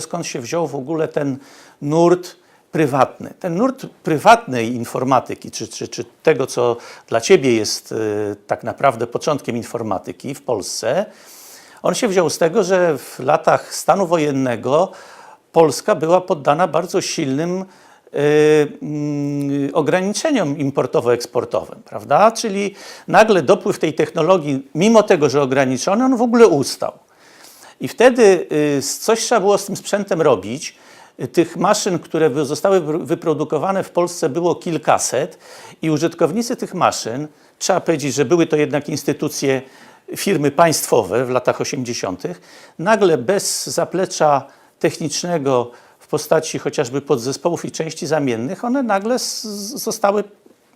skąd się wziął w ogóle ten nurt prywatny. Ten nurt prywatnej informatyki, czy, czy, czy tego, co dla Ciebie jest y, tak naprawdę początkiem informatyki w Polsce, on się wziął z tego, że w latach stanu wojennego Polska była poddana bardzo silnym y, mm, ograniczeniom importowo-eksportowym, prawda? Czyli nagle dopływ tej technologii, mimo tego, że ograniczony, on w ogóle ustał. I wtedy y, coś trzeba było z tym sprzętem robić. Y, Tych maszyn, które zostały wyprodukowane w Polsce było kilkaset i użytkownicy tych maszyn, trzeba powiedzieć, że były to jednak instytucje, firmy państwowe w latach 80., nagle bez zaplecza technicznego w postaci chociażby podzespołów i części zamiennych, one nagle zostały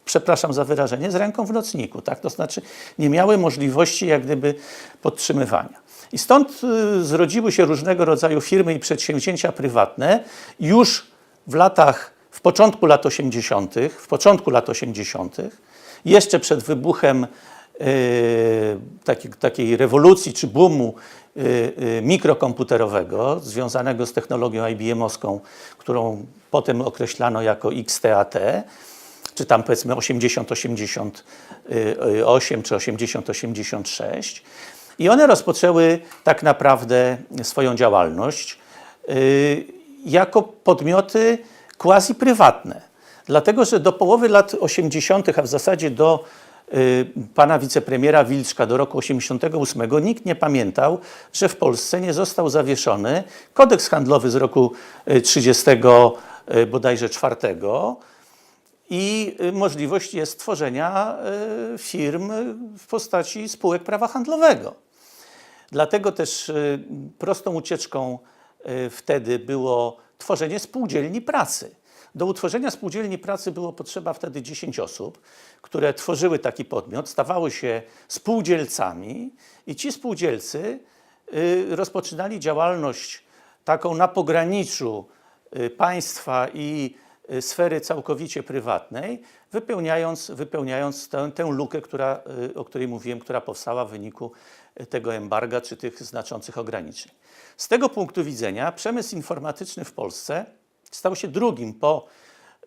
przepraszam za wyrażenie, z ręką w nocniku, tak? To znaczy nie miały możliwości jak gdyby podtrzymywania. I stąd y, zrodziły się różnego rodzaju firmy i przedsięwzięcia prywatne już w latach, w początku lat 80., w początku lat 80., jeszcze przed wybuchem y, takiej, takiej rewolucji czy boomu y, y, mikrokomputerowego związanego z technologią IBM-owską, którą potem określano jako XTAT, czy tam powiedzmy 80-88 czy 80-86. I one rozpoczęły tak naprawdę swoją działalność y, jako podmioty quasi prywatne. Dlatego, że do połowy lat 80., a w zasadzie do y, pana wicepremiera Wilczka do roku 88 nikt nie pamiętał, że w Polsce nie został zawieszony kodeks handlowy z roku y, 30 y, bodajże czwartego, i możliwość jest tworzenia firm w postaci spółek prawa handlowego. Dlatego też y, prostą ucieczką y, wtedy było tworzenie spółdzielni pracy. Do utworzenia spółdzielni pracy było potrzeba wtedy 10 osób, które tworzyły taki podmiot, stawały się spółdzielcami i ci spółdzielcy y, rozpoczynali działalność taką na pograniczu państwa i sfery całkowicie prywatnej, wypełniając, wypełniając tę, tę lukę, która, y, o której mówiłem, która powstała w wyniku y, tego embarga czy tych znaczących ograniczeń. Z tego punktu widzenia przemysł informatyczny w Polsce stał się drugim po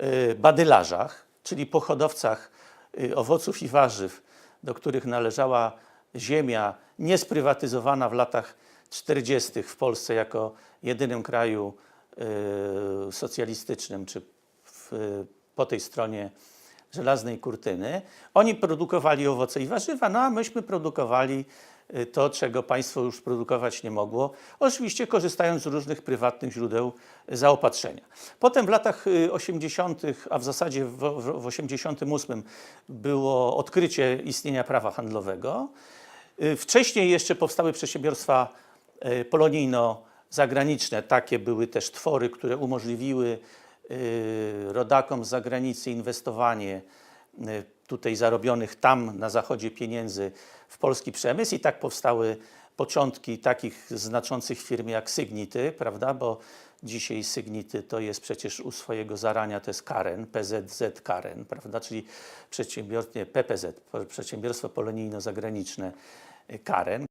y, badylarzach, czyli po hodowcach y, owoców i warzyw, do których należała ziemia niesprywatyzowana w latach 40. w Polsce jako jedynym kraju y, socjalistycznym, czy w, po tej stronie żelaznej kurtyny. Oni produkowali owoce i warzywa, no a myśmy produkowali y, to, czego państwo już produkować nie mogło, oczywiście korzystając z różnych prywatnych źródeł zaopatrzenia. Potem w latach y, 80., a w zasadzie w, w, w 88 było odkrycie istnienia prawa handlowego. Y, Wcześniej jeszcze powstały przedsiębiorstwa y, polonijno-zagraniczne. Takie były też twory, które umożliwiły y, rodakom z zagranicy inwestowanie y, tutaj zarobionych tam na zachodzie pieniędzy w polski przemysł. I tak powstały początki takich znaczących firm jak Sygnity, prawda, bo dzisiaj Sygnity to jest przecież u swojego zarania to jest Karen, PZZ Karen, prawda, czyli przedsiębiorstwo, nie, PPZ, przedsiębiorstwo polonijno-zagraniczne y, Karen,